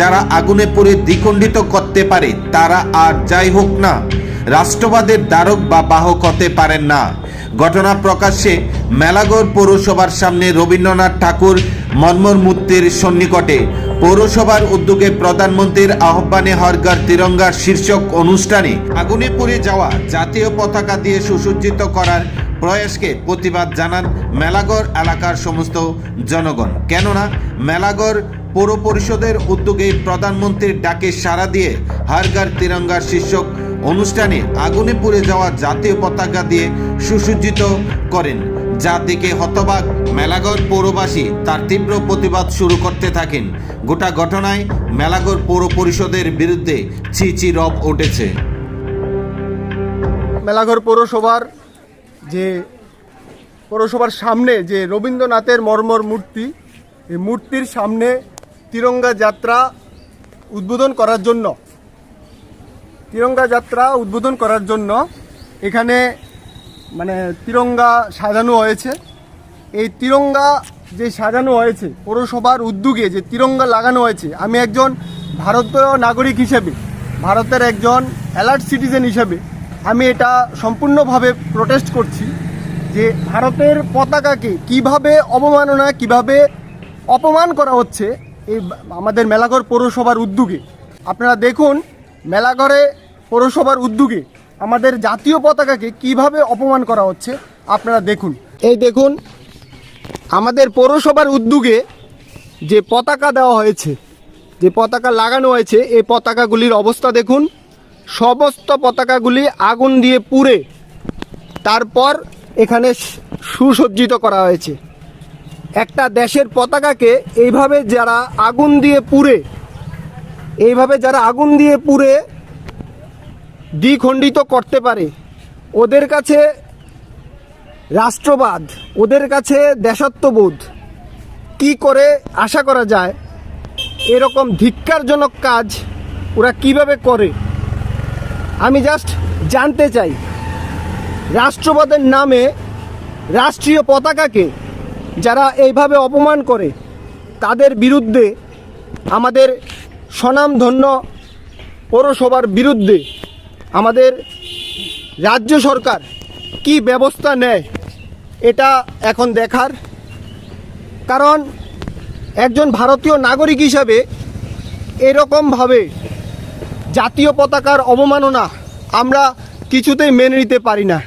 যারা আগুনে পুড়ে দ্বিখণ্ডিত করতে পারে, তারা আর যাই হোক না, রাষ্ট্রবাদের দ্বারক বা বাহক হতে পারেন না। ঘটনা প্রকাশ্যে মেলাগড় পৌরসভার সামনে রবীন্দ্রনাথ ঠাকুর মর্মর মূর্তির সন্নিকটে। পৌরসভার উদ্যোগে প্রধানমন্ত্রীর আহ্বানে হরগার তিরঙ্গা শীর্ষক অনুষ্ঠানে আগুনে পুড়ে যাওয়া জাতীয় পতাকা দিয়ে সুসজ্জিত করার প্রয়াসকে প্রতিবাদ জানান মেলাগড় এলাকার সমস্ত জনগণ। কেননা, মেলাগড় পৌর পরিষদের উদ্যোগে প্রধানমন্ত্রীর ডাকে সাড়া দিয়ে হারগার তিরঙ্গা শীর্ষক অনুষ্ঠানে আগুনে পুড়ে যাওয়া জাতীয় পতাকা দিয়ে সুসজ্জিত করেন। যা দেখে হতবাক মেলাগড় পৌরবাসী তার তীব্র প্রতিবাদ শুরু করতে থাকেন। গোটা ঘটনায় মেলাগড় পৌর পরিষদের বিরুদ্ধে ছি ছি রব উঠেছে। মেলাঘর পৌরসভার যে পৌরসভার সামনে যে রবীন্দ্রনাথের মর্মর মূর্তি, এই মূর্তির সামনে তিরঙ্গা যাত্রা উদ্বোধন করার জন্য, তিরঙ্গা যাত্রা উদ্বোধন করার জন্য এখানে মানে তিরঙ্গা সাজানো হয়েছে। এই তিরঙ্গা যে সাজানো হয়েছে, পৌরসভার উদ্যোগে যে তিরঙ্গা লাগানো হয়েছে, আমি একজন ভারতীয় নাগরিক হিসেবে, ভারতের একজন অ্যালার্ট সিটিজেন হিসেবে আমি এটা সম্পূর্ণভাবে প্রোটেস্ট করছি যে ভারতের পতাকাকে কীভাবে অবমাননা, কীভাবে অপমান করা হচ্ছে এই আমাদের মেলাঘর পৌরসভার উদ্যোগে। আপনারা দেখুন, মেলাঘরে পৌরসভার উদ্যোগে আমাদের জাতীয় পতাকাকে কীভাবে অপমান করা হচ্ছে, আপনারা দেখুন। এই দেখুন, আমাদের পৌরসভার উদ্যোগে যে পতাকা দেওয়া হয়েছে, যে পতাকা লাগানো হয়েছে, এই পতাকাগুলির অবস্থা দেখুন। সমস্ত পতাকাগুলি আগুন দিয়ে পুড়ে তারপর এখানে সুসজ্জিত করা হয়েছে। একটা দেশের পতাকাকে এইভাবে যারা আগুন দিয়ে পুড়ে, এইভাবে যারা আগুন দিয়ে পুড়ে দ্বিখণ্ডিত করতে পারে, ওদের কাছে রাষ্ট্রবাদ, ওদের কাছে দেশাত্মবোধ কি করে আশা করা যায়, এরকম ধিক্কারজনক কাজ ওরা কীভাবে করে? আমি জাস্ট জানতে চাই রাষ্ট্রবাদের নামে রাষ্ট্রীয় পতাকাকে যারা এইভাবে অপমান করে, তাদের বিরুদ্ধে, আমাদের স্বনামধন্য পৌরসভার বিরুদ্ধে আমাদের রাজ্য সরকার কি ব্যবস্থা নেয়, এটা এখন দেখার। কারণ একজন ভারতীয় নাগরিক হিসাবে এরকমভাবে জাতীয় পতাকার অবমাননা আমরা কিছুতেই মেনে নিতে পারি না।